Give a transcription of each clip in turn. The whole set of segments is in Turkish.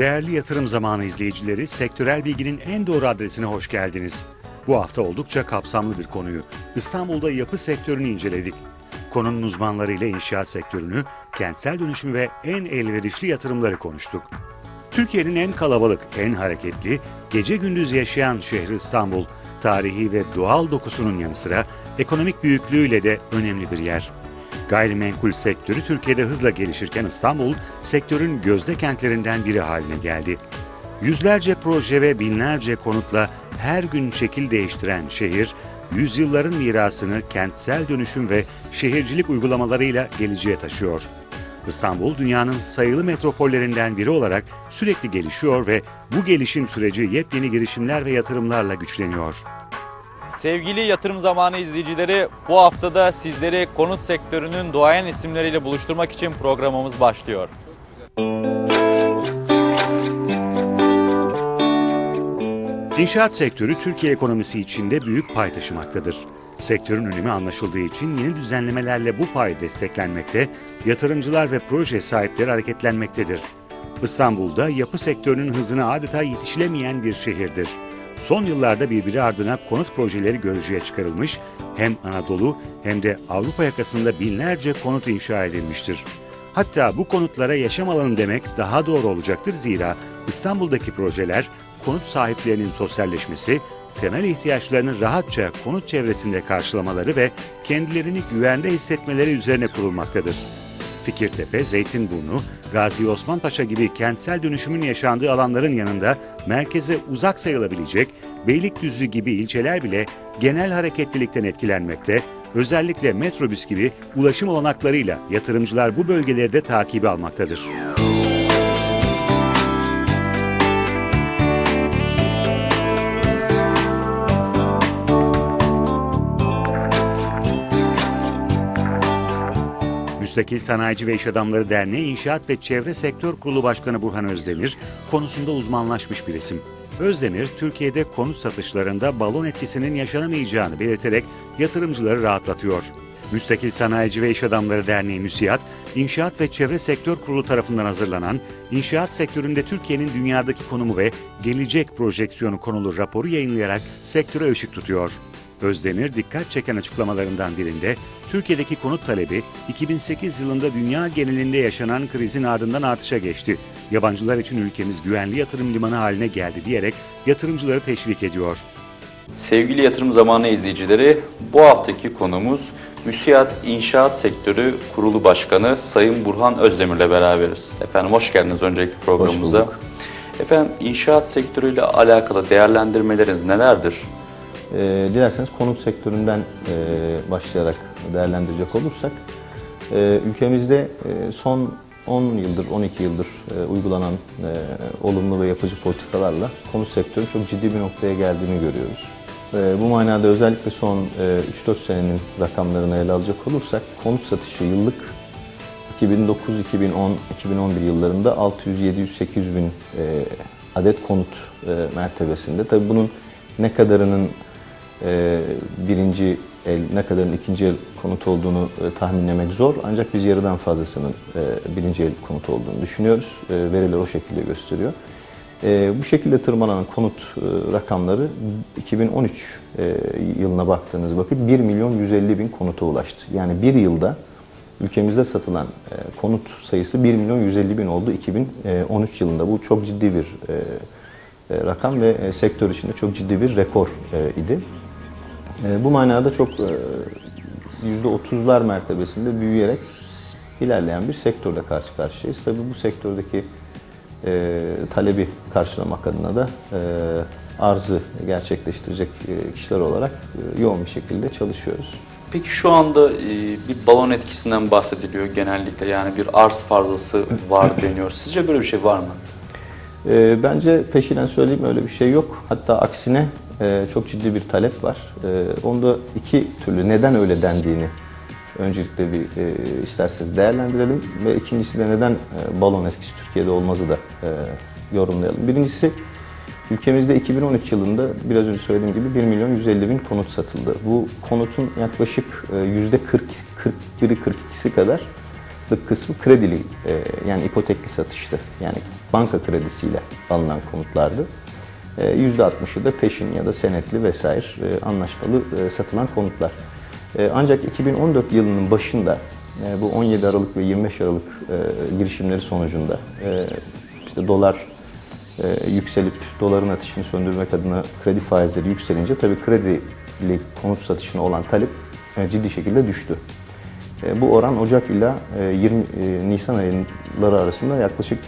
Değerli yatırım zamanı izleyicileri, sektörel bilginin en doğru adresine hoş geldiniz. Bu hafta oldukça kapsamlı bir konuyu, İstanbul'da yapı sektörünü inceledik. Konunun uzmanlarıyla inşaat sektörünü, kentsel dönüşümü ve en elverişli yatırımları konuştuk. Türkiye'nin en kalabalık, en hareketli, gece gündüz yaşayan şehri İstanbul, tarihi ve doğal dokusunun yanı sıra ekonomik büyüklüğüyle de önemli bir yer. Gayrimenkul sektörü Türkiye'de hızla gelişirken İstanbul, sektörün gözde kentlerinden biri haline geldi. Yüzlerce proje ve binlerce konutla her gün şekil değiştiren şehir, yüzyılların mirasını kentsel dönüşüm ve şehircilik uygulamalarıyla geleceğe taşıyor. İstanbul dünyanın sayılı metropollerinden biri olarak sürekli gelişiyor ve bu gelişim süreci yepyeni girişimler ve yatırımlarla güçleniyor. Sevgili yatırım zamanı izleyicileri, bu haftada sizleri konut sektörünün doğayan isimleriyle buluşturmak için programımız başlıyor. İnşaat sektörü Türkiye ekonomisi içinde büyük pay taşımaktadır. Sektörün önemi anlaşıldığı için yeni düzenlemelerle bu pay desteklenmekte, yatırımcılar ve proje sahipleri hareketlenmektedir. İstanbul'da yapı sektörünün hızına adeta yetişilemeyen bir şehirdir. Son yıllarda birbiri ardına konut projeleri görücüye çıkarılmış, hem Anadolu hem de Avrupa yakasında binlerce konut inşa edilmiştir. Hatta bu konutlara yaşam alanı demek daha doğru olacaktır zira İstanbul'daki projeler konut sahiplerinin sosyalleşmesi, temel ihtiyaçlarını rahatça konut çevresinde karşılamaları ve kendilerini güvende hissetmeleri üzerine kurulmaktadır. Fikirtepe, Zeytinburnu, Gazi Osman gibi kentsel dönüşümün yaşandığı alanların yanında merkeze uzak sayılabilecek Beylikdüzü gibi ilçeler bile genel hareketlilikten etkilenmekte, özellikle metrobüs gibi ulaşım olanaklarıyla yatırımcılar bu bölgeleri de takibi almaktadır. Müstakil Sanayici ve İş Adamları Derneği İnşaat ve Çevre Sektör Kurulu Başkanı Burhan Özdemir konusunda uzmanlaşmış bir isim. Özdemir, Türkiye'de konut satışlarında balon etkisinin yaşanamayacağını belirterek yatırımcıları rahatlatıyor. Müstakil Sanayici ve İş Adamları Derneği MÜSİAD, İnşaat ve Çevre Sektör Kurulu tarafından hazırlanan İnşaat sektöründe Türkiye'nin dünyadaki konumu ve gelecek projeksiyonu konulu raporu yayınlayarak sektöre ışık tutuyor. Özdemir dikkat çeken açıklamalarından birinde Türkiye'deki konut talebi 2008 yılında dünya genelinde yaşanan krizin ardından artışa geçti. Yabancılar için ülkemiz güvenli yatırım limanı haline geldi diyerek yatırımcıları teşvik ediyor. Sevgili yatırım zamanı izleyicileri, bu haftaki konumuz Müsiyat İnşaat Sektörü Kurulu Başkanı Sayın Burhan Özdemir'le beraberiz. Efendim hoş geldiniz öncelikle programımıza. bulduk. Efendim inşaat sektörüyle alakalı değerlendirmeleriniz nelerdir? E, dilerseniz konut sektöründen e, başlayarak değerlendirecek olursak, e, ülkemizde e, son 10 yıldır, 12 yıldır e, uygulanan e, olumlu ve yapıcı politikalarla konut sektörü çok ciddi bir noktaya geldiğini görüyoruz. E, bu manada özellikle son e, 3-4 senenin rakamlarını ele alacak olursak, konut satışı yıllık 2009, 2010, 2011 yıllarında 600, 700, 800 bin e, adet konut e, mertebesinde. Tabii bunun ne kadarının e, birinci el, ne kadarının ikinci el konut olduğunu e, tahminlemek zor. Ancak biz yarıdan fazlasının e, birinci el konut olduğunu düşünüyoruz. E, veriler o şekilde gösteriyor. E, bu şekilde tırmanan konut e, rakamları 2013 e, yılına baktığınız vakit 1 milyon 150 bin konuta ulaştı. Yani bir yılda ülkemizde satılan e, konut sayısı 1 milyon 150 bin oldu 2013 yılında. Bu çok ciddi bir e, e, rakam ve e, sektör içinde çok ciddi bir rekor e, idi. E, bu manada çok e, %30'lar mertebesinde büyüyerek ilerleyen bir sektörle karşı karşıyayız. Tabii bu sektördeki e, talebi karşılamak adına da e, arzı gerçekleştirecek e, kişiler olarak e, yoğun bir şekilde çalışıyoruz. Peki şu anda e, bir balon etkisinden bahsediliyor genellikle yani bir arz fazlası var deniyor. Sizce böyle bir şey var mı? E, bence peşinen söyleyeyim öyle bir şey yok. Hatta aksine e, çok ciddi bir talep var. E, onda iki türlü neden öyle dendiğini öncelikle bir e, isterseniz değerlendirelim ve ikincisi de neden e, balon etkisi Türkiye'de olmazı da e, yorumlayalım. Birincisi ülkemizde 2013 yılında biraz önce söylediğim gibi 1 milyon 150 bin konut satıldı. Bu konutun yaklaşık e, yüzde 40 41'i 42'si kadar kısmı kredili yani ipotekli satıştı. Yani banka kredisiyle alınan konutlardı. E, %60'ı da peşin ya da senetli vesaire e, anlaşmalı e, satılan konutlar. E, Ancak 2014 yılının başında e, bu 17 Aralık ve 25 Aralık e, girişimleri sonucunda e, işte dolar e, yükselip doların ateşini söndürmek adına kredi faizleri yükselince tabii kredili konut satışına olan talep e, ciddi şekilde düştü. E, Bu oran Ocak ile e, 20 e, Nisan ayları arasında yaklaşık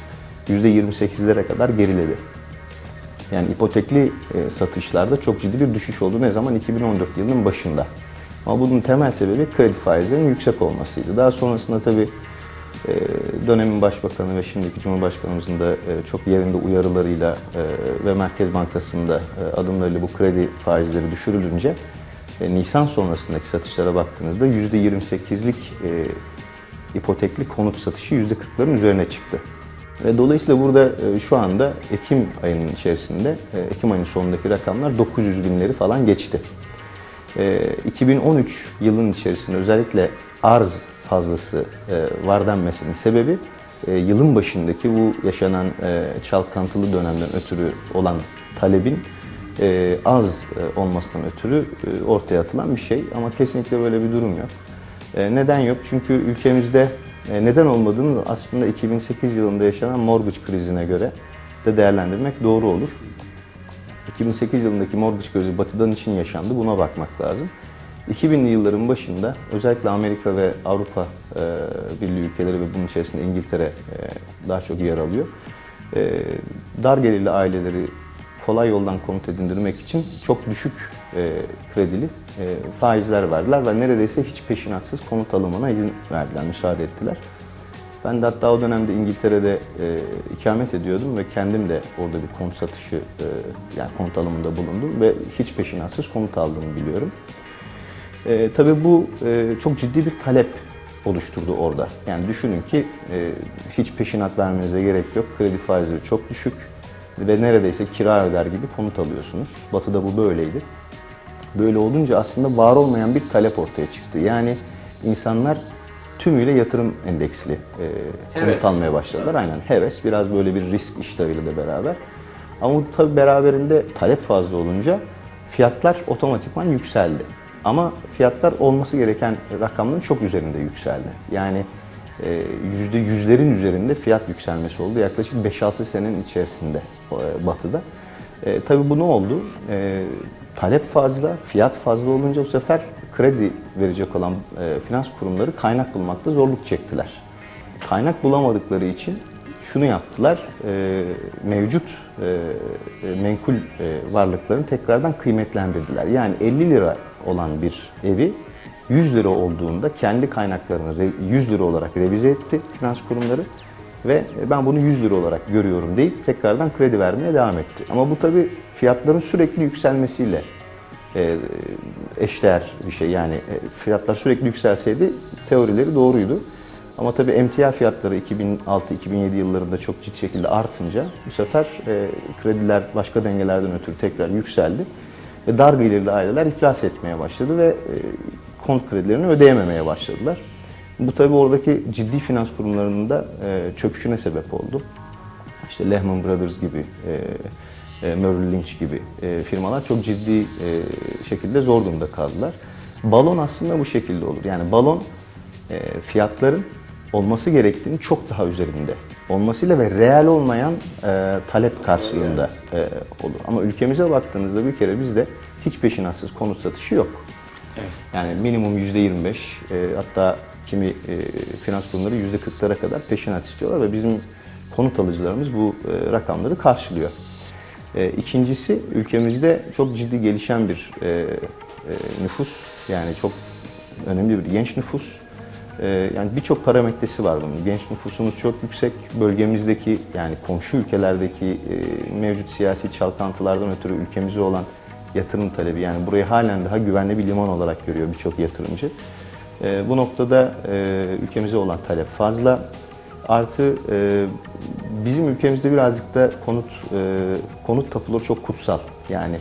%28'lere kadar geriledi. Yani ipotekli e, satışlarda çok ciddi bir düşüş oldu. Ne zaman? 2014 yılının başında. Ama bunun temel sebebi kredi faizlerinin yüksek olmasıydı. Daha sonrasında tabii e, dönemin başbakanı ve şimdiki Cumhurbaşkanımızın da e, çok yerinde uyarılarıyla ve Merkez Bankası'nda adımlarıyla bu kredi faizleri düşürülünce Nisan sonrasındaki satışlara baktığınızda %28'lik e, ipotekli konut satışı %40'ların üzerine çıktı. Ve dolayısıyla burada e, şu anda Ekim ayının içerisinde, e, Ekim ayının sonundaki rakamlar 900 binleri falan geçti. E, 2013 yılının içerisinde özellikle arz fazlası e, var denmesinin sebebi e, yılın başındaki bu yaşanan e, çalkantılı dönemden ötürü olan talebin e, az e, olmasından ötürü e, ortaya atılan bir şey ama kesinlikle böyle bir durum yok. E, neden yok? Çünkü ülkemizde e, neden olmadığını aslında 2008 yılında yaşanan mortgage krizine göre de değerlendirmek doğru olur. 2008 yılındaki mortgage krizi batıdan için yaşandı. Buna bakmak lazım. 2000'li yılların başında özellikle Amerika ve Avrupa e, Birliği ülkeleri ve bunun içerisinde İngiltere e, daha çok yer alıyor. E, dar gelirli aileleri kolay yoldan konut edindirmek için çok düşük e, kredili e, faizler verdiler ve neredeyse hiç peşinatsız konut alımına izin verdiler, müsaade ettiler. Ben de hatta o dönemde İngiltere'de e, ikamet ediyordum ve kendim de orada bir konut satışı, e, yani konut alımında bulundum ve hiç peşinatsız konut aldığımı biliyorum. E, tabii bu e, çok ciddi bir talep oluşturdu orada. Yani düşünün ki e, hiç peşinat vermenize gerek yok. Kredi faizleri çok düşük ve neredeyse kira öder gibi konut alıyorsunuz. Batı'da bu böyleydi. Böyle olunca aslında var olmayan bir talep ortaya çıktı. Yani insanlar tümüyle yatırım endeksli e, konut almaya başladılar. Aynen heves. Biraz böyle bir risk iştahıyla da beraber. Ama bu tabii beraberinde talep fazla olunca fiyatlar otomatikman yükseldi. Ama fiyatlar olması gereken rakamların çok üzerinde yükseldi. Yani e, yüzde yüzlerin üzerinde fiyat yükselmesi oldu yaklaşık 5-6 senenin içerisinde e, batıda. E, tabii bu ne oldu? E, talep fazla, fiyat fazla olunca bu sefer kredi verecek olan e, finans kurumları kaynak bulmakta zorluk çektiler. Kaynak bulamadıkları için şunu yaptılar, e, mevcut e, e, menkul e, varlıklarını tekrardan kıymetlendirdiler. Yani 50 lira olan bir evi 100 lira olduğunda kendi kaynaklarını re- 100 lira olarak revize etti finans kurumları ve ben bunu 100 lira olarak görüyorum deyip tekrardan kredi vermeye devam etti. Ama bu tabi fiyatların sürekli yükselmesiyle e, eşdeğer bir şey. Yani e, fiyatlar sürekli yükselseydi teorileri doğruydu. Ama tabii emtia fiyatları 2006-2007 yıllarında çok ciddi şekilde artınca bu sefer e, krediler başka dengelerden ötürü tekrar yükseldi. Ve dar gelirli aileler iflas etmeye başladı ve e, konut kredilerini ödeyememeye başladılar. Bu tabii oradaki ciddi finans kurumlarının da e, çöküşüne sebep oldu. İşte Lehman Brothers gibi, e, e, Merrill Lynch gibi e, firmalar çok ciddi e, şekilde zor durumda kaldılar. Balon aslında bu şekilde olur. Yani balon e, fiyatların olması gerektiğini çok daha üzerinde olmasıyla ve reel olmayan e, talep karşılığında e, olur. Ama ülkemize baktığınızda bir kere bizde hiç peşinatsız konut satışı yok. Yani minimum %25 e, hatta kimi e, finans kurumları %40'lara kadar peşinat istiyorlar ve bizim konut alıcılarımız bu e, rakamları karşılıyor. E, ikincisi ülkemizde çok ciddi gelişen bir e, e, nüfus yani çok önemli bir genç nüfus. E, yani birçok parametresi var bunun. Genç nüfusumuz çok yüksek. Bölgemizdeki yani komşu ülkelerdeki e, mevcut siyasi çalkantılardan ötürü ülkemize olan yatırım talebi yani burayı halen daha güvenli bir liman olarak görüyor birçok yatırımcı. E, bu noktada e, ülkemize olan talep fazla. Artı e, bizim ülkemizde birazcık da konut e, konut tapuları çok kutsal. Yani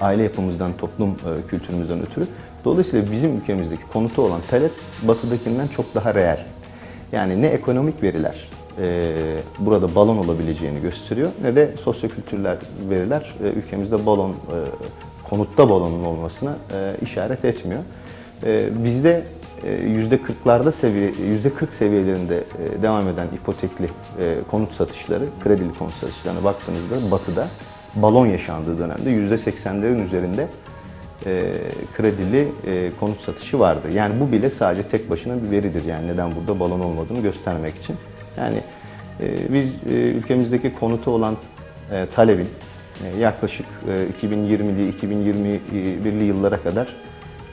aile yapımızdan, toplum kültürümüzden ötürü. Dolayısıyla bizim ülkemizdeki konuta olan talep batıdakinden çok daha reel. Yani ne ekonomik veriler burada balon olabileceğini gösteriyor ne de sosyokültürler veriler ülkemizde balon, konutta balonun olmasına işaret etmiyor. E, bizde e, yüzde 40'larda seviye, yüzde 40 seviyelerinde e, devam eden ipotekli e, konut satışları, kredili konut satışlarına baktığınızda batıda balon yaşandığı dönemde yüzde 80'lerin üzerinde e, kredili e, konut satışı vardı. Yani bu bile sadece tek başına bir veridir. Yani neden burada balon olmadığını göstermek için. Yani e, biz e, ülkemizdeki konuta olan e, talebin e, yaklaşık e, 2020'li 2021'li yıllara kadar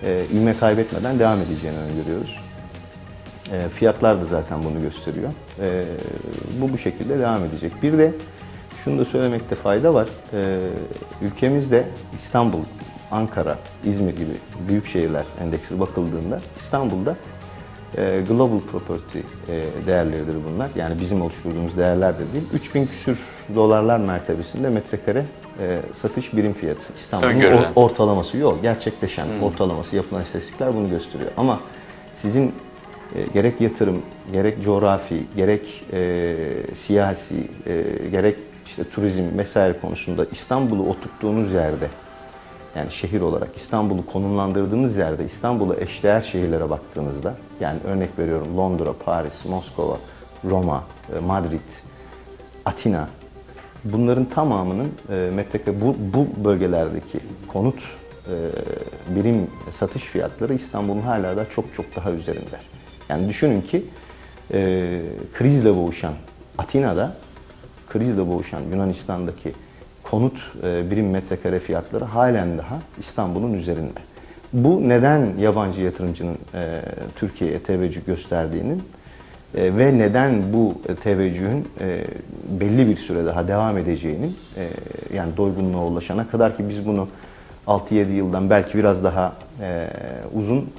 e, ivme kaybetmeden devam edeceğini öngörüyoruz. E, fiyatlar da zaten bunu gösteriyor. E, bu bu şekilde devam edecek. Bir de şunu da söylemekte fayda var. E, ülkemizde İstanbul, Ankara, İzmir gibi büyük şehirler endeksi bakıldığında İstanbul'da e, global property e, değerleridir bunlar. Yani bizim oluşturduğumuz değerler de değil. 3000 küsür dolarlar mertebesinde metrekare e, satış birim fiyatı. İstanbul'un ortalaması yok. Gerçekleşen ortalaması yapılan istatistikler bunu gösteriyor. Ama sizin e, gerek yatırım, gerek coğrafi, gerek e, siyasi, e, gerek işte turizm vesaire konusunda İstanbul'u oturttuğunuz yerde yani şehir olarak İstanbul'u konumlandırdığınız yerde İstanbul'a eşdeğer şehirlere baktığınızda yani örnek veriyorum Londra, Paris, Moskova, Roma, e, Madrid, Atina bunların tamamının e, metrekare bu, bu bölgelerdeki konut e, birim satış fiyatları İstanbul'un hala da çok çok daha üzerinde. Yani düşünün ki krizle boğuşan Atina'da krizle boğuşan Yunanistan'daki konut e, birim metrekare fiyatları halen daha İstanbul'un üzerinde. Bu neden yabancı yatırımcının e, Türkiye'ye teveccüh gösterdiğinin e, ve neden bu teveccühün belli bir süre daha devam edeceğinin yani doygunluğa ulaşana kadar ki biz bunu 6-7 yıldan belki biraz daha uzun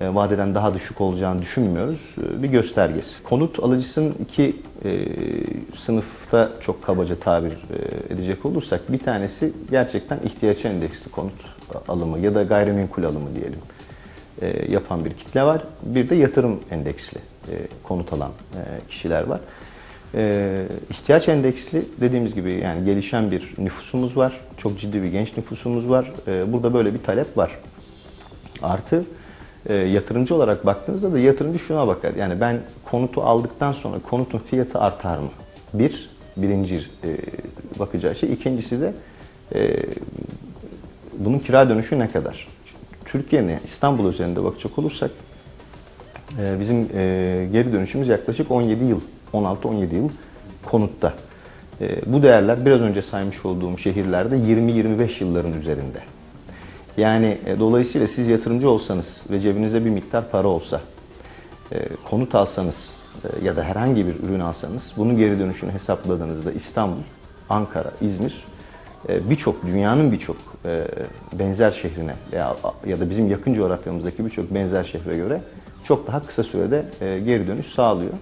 vadeden daha düşük olacağını düşünmüyoruz. E, Bir göstergesi. Konut alıcısının iki e, sınıfta çok kabaca tabir e, edecek olursak bir tanesi gerçekten ihtiyaç endeksli konut alımı ya da gayrimenkul alımı diyelim e, yapan bir kitle var. Bir de yatırım endeksli e, konut alan e, kişiler var. E, ihtiyaç endeksli dediğimiz gibi yani gelişen bir nüfusumuz var. Çok ciddi bir genç nüfusumuz var. E, burada böyle bir talep var. Artı e, yatırımcı olarak baktığınızda da yatırımcı şuna bakar. Yani ben konutu aldıktan sonra konutun fiyatı artar mı? Bir, birinci e, bakacağı şey. İkincisi de e, bunun kira dönüşü ne kadar? Türkiye'nin İstanbul üzerinde bakacak olursak e, bizim e, geri dönüşümüz yaklaşık 17 yıl, 16-17 yıl konutta. E, bu değerler biraz önce saymış olduğum şehirlerde 20-25 yılların üzerinde. Yani e, dolayısıyla siz yatırımcı olsanız ve cebinizde bir miktar para olsa, e, konut alsanız e, ya da herhangi bir ürün alsanız bunun geri dönüşünü hesapladığınızda İstanbul, Ankara, İzmir e, birçok dünyanın birçok e, benzer şehrine veya ya da bizim yakın coğrafyamızdaki birçok benzer şehre göre çok daha kısa sürede e, geri dönüş sağlıyor.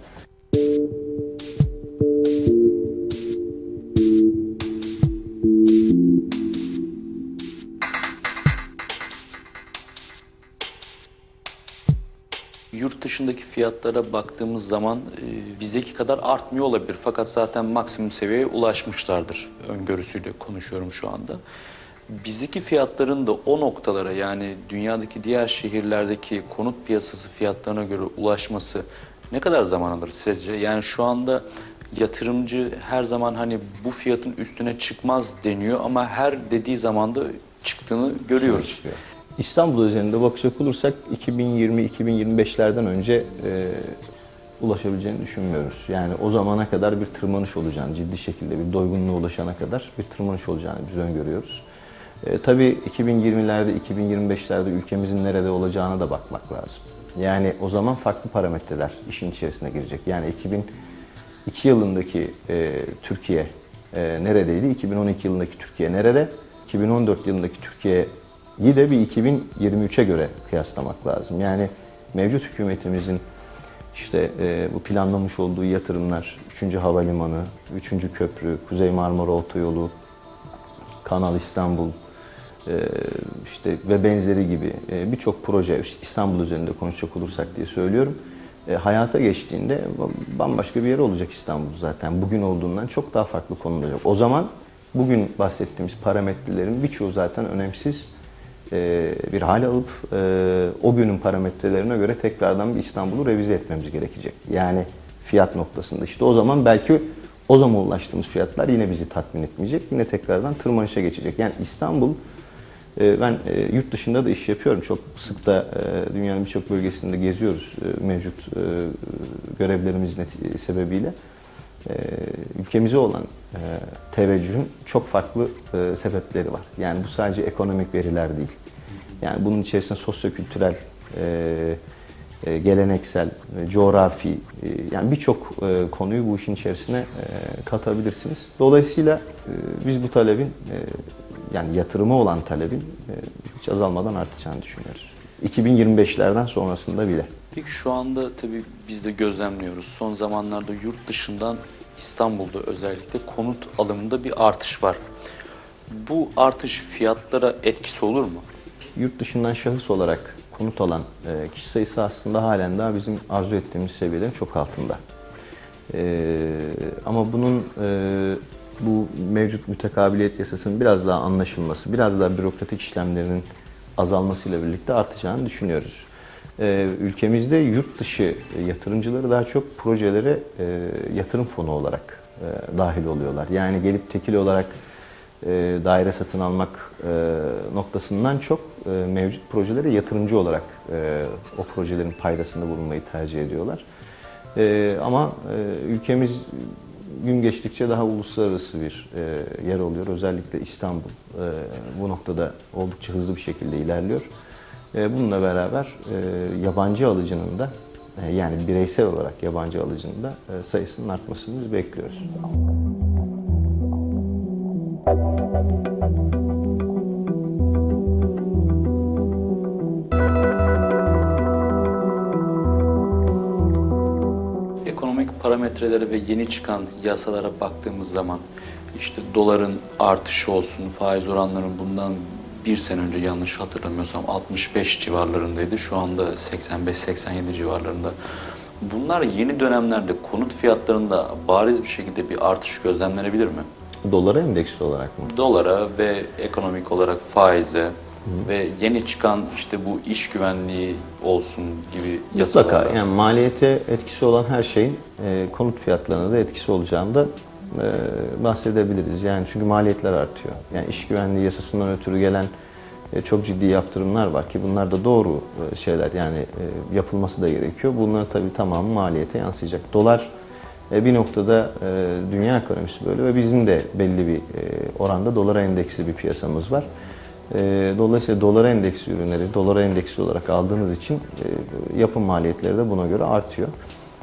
Fiyatlara baktığımız zaman e, bizdeki kadar artmıyor olabilir. Fakat zaten maksimum seviyeye ulaşmışlardır öngörüsüyle konuşuyorum şu anda. Bizdeki fiyatların da o noktalara yani dünyadaki diğer şehirlerdeki konut piyasası fiyatlarına göre ulaşması ne kadar zaman alır sizce? Yani şu anda yatırımcı her zaman hani bu fiyatın üstüne çıkmaz deniyor ama her dediği zaman da çıktığını görüyoruz. çıkıyor. İstanbul üzerinde bakacak olursak 2020-2025'lerden önce e, ulaşabileceğini düşünmüyoruz. Yani o zamana kadar bir tırmanış olacağını, ciddi şekilde bir doygunluğa ulaşana kadar bir tırmanış olacağını biz öngörüyoruz. E, tabii 2020'lerde, 2025'lerde ülkemizin nerede olacağına da bakmak lazım. Yani o zaman farklı parametreler işin içerisine girecek. Yani 2002 yılındaki e, Türkiye e, neredeydi? 2012 yılındaki Türkiye nerede? 2014 yılındaki Türkiye iyi de bir 2023'e göre kıyaslamak lazım. Yani mevcut hükümetimizin işte e, bu planlamış olduğu yatırımlar, 3. Havalimanı, 3. Köprü, Kuzey Marmara Otoyolu, Kanal İstanbul, e, işte ve benzeri gibi e, birçok proje işte İstanbul üzerinde konuşacak olursak diye söylüyorum. e, hayata geçtiğinde bambaşka bir yer olacak İstanbul zaten. Bugün olduğundan çok daha farklı konumda O zaman bugün bahsettiğimiz parametrelerin birçoğu zaten önemsiz bir hale alıp e, o günün parametrelerine göre tekrardan bir İstanbul'u revize etmemiz gerekecek. Yani fiyat noktasında. İşte o zaman belki o zaman ulaştığımız fiyatlar yine bizi tatmin etmeyecek. Yine tekrardan tırmanışa geçecek. Yani İstanbul e, ben e, yurt dışında da iş yapıyorum. Çok sık da e, dünyanın birçok bölgesinde geziyoruz e, mevcut e, görevlerimiz sebebiyle. E, ülkemize olan e, teveccühün çok farklı e, sebepleri var. Yani bu sadece ekonomik veriler değil. Yani bunun içerisinde sosyokültürel, e, e, geleneksel, e, coğrafi, e, yani birçok e, konuyu bu işin içerisine e, katabilirsiniz. Dolayısıyla e, biz bu talebin, e, yani yatırıma olan talebin e, hiç azalmadan artacağını düşünüyoruz. 2025'lerden sonrasında bile. Peki şu anda tabii biz de gözlemliyoruz. Son zamanlarda yurt dışından İstanbul'da özellikle konut alımında bir artış var. Bu artış fiyatlara etkisi olur mu? Yurt dışından şahıs olarak konut alan e, kişi sayısı aslında halen daha bizim arzu ettiğimiz seviyelerin çok altında. E, ama bunun e, bu mevcut mütekabiliyet yasasının biraz daha anlaşılması, biraz daha bürokratik işlemlerinin azalmasıyla birlikte artacağını düşünüyoruz. E, ülkemizde yurt dışı yatırımcıları daha çok projelere e, yatırım fonu olarak e, dahil oluyorlar. Yani gelip tekil olarak e, daire satın almak e, noktasından çok e, mevcut projelere yatırımcı olarak o projelerin paydasında bulunmayı tercih ediyorlar. Ama ülkemiz gün geçtikçe daha uluslararası bir yer oluyor. Özellikle İstanbul bu noktada oldukça hızlı bir şekilde ilerliyor. Bununla beraber yabancı alıcının da yani bireysel olarak yabancı alıcının da sayısının artmasını bekliyoruz. Ekonomik parametrelere ve yeni çıkan yasalara baktığımız zaman işte doların artışı olsun, faiz oranlarının bundan bir sene önce yanlış hatırlamıyorsam 65 civarlarındaydı. Şu anda 85-87 civarlarında. Bunlar yeni dönemlerde konut fiyatlarında bariz bir şekilde bir artış gözlemlenebilir mi? Dolara endeksli olarak mı? Dolara ve ekonomik olarak faize ve yeni çıkan işte bu iş güvenliği olsun gibi Mutlaka yasalara. yani maliyete etkisi olan her şeyin e, konut fiyatlarına da etkisi olacağını da e, bahsedebiliriz. Yani çünkü maliyetler artıyor. Yani iş güvenliği yasasından ötürü gelen e, çok ciddi yaptırımlar var ki bunlar da doğru e, şeyler yani e, yapılması da gerekiyor. Bunlar tabii tamamı maliyete yansıyacak. Dolar bir noktada e, dünya ekonomisi böyle ve bizim de belli bir e, oranda dolara endeksli bir piyasamız var. E, Dolayısıyla dolara endeksli ürünleri dolara endeksli olarak aldığımız için e, yapım maliyetleri de buna göre artıyor.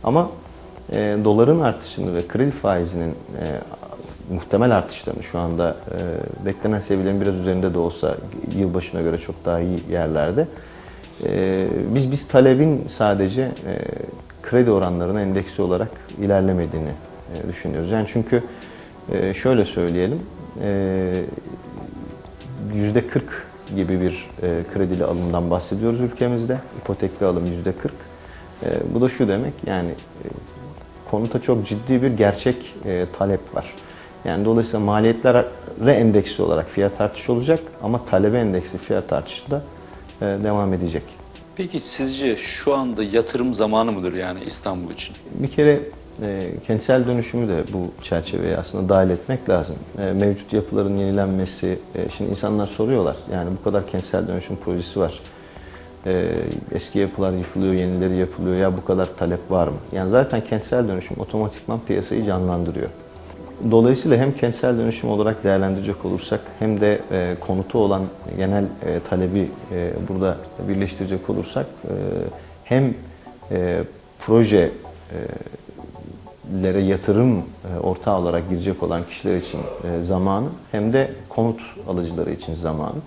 Ama e, doların artışını ve kredi faizinin e, muhtemel artışlarını şu anda e, beklenen seviyelerin biraz üzerinde de olsa yılbaşına göre çok daha iyi yerlerde. E, biz biz talebin sadece e, kredi oranlarına endeksi olarak ilerlemediğini e, düşünüyoruz. Yani çünkü e, şöyle söyleyelim, e, yüzde 40 gibi bir kredili alımdan bahsediyoruz ülkemizde. İpotekli alım yüzde 40. E, bu da şu demek yani konuta çok ciddi bir gerçek talep var. Yani dolayısıyla maliyetlere endeksli olarak fiyat artışı olacak ama talebe endeksli fiyat artışı da devam edecek. Peki sizce şu anda yatırım zamanı mıdır yani İstanbul için? Bir kere e, kentsel dönüşümü de bu çerçeveye aslında dahil etmek lazım. E, mevcut yapıların yenilenmesi, e, şimdi insanlar soruyorlar yani bu kadar kentsel dönüşüm projesi var. E, eski yapılar yıkılıyor, yenileri yapılıyor ya bu kadar talep var mı? Yani zaten kentsel dönüşüm otomatikman piyasayı canlandırıyor. Dolayısıyla hem kentsel dönüşüm olarak değerlendirecek olursak hem de e, konutu olan genel e, talebi e, burada birleştirecek olursak e, hem e, proje e, yatırım e, ortağı olarak girecek olan kişiler için e, zamanı hem de konut alıcıları için zamanı.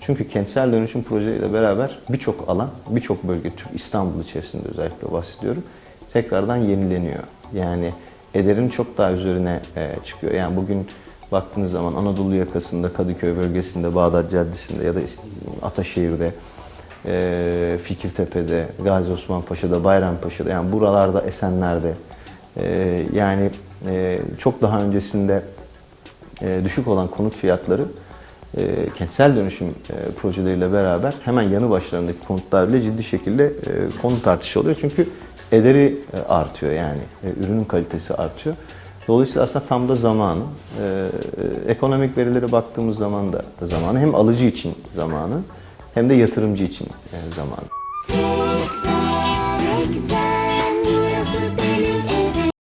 Çünkü kentsel dönüşüm projeleriyle beraber birçok alan, birçok bölge, İstanbul içerisinde özellikle bahsediyorum, tekrardan yenileniyor. Yani ederin çok daha üzerine e, çıkıyor. Yani bugün baktığınız zaman Anadolu yakasında, Kadıköy bölgesinde, Bağdat Caddesi'nde ya da Ataşehir'de e, Fikirtepe'de, Gazi Osman Paşa'da, Bayrampaşa'da yani buralarda, Esenler'de e, yani çok daha öncesinde düşük olan konut fiyatları kentsel dönüşüm projeleriyle beraber hemen yanı başlarındaki konutlar bile ciddi şekilde konut artışı oluyor. Çünkü ederi e, artıyor yani e, ürünün kalitesi artıyor. Dolayısıyla aslında tam da zamanı. E, ekonomik verilere baktığımız zaman da zamanı hem alıcı için zamanı hem de yatırımcı için zamanı.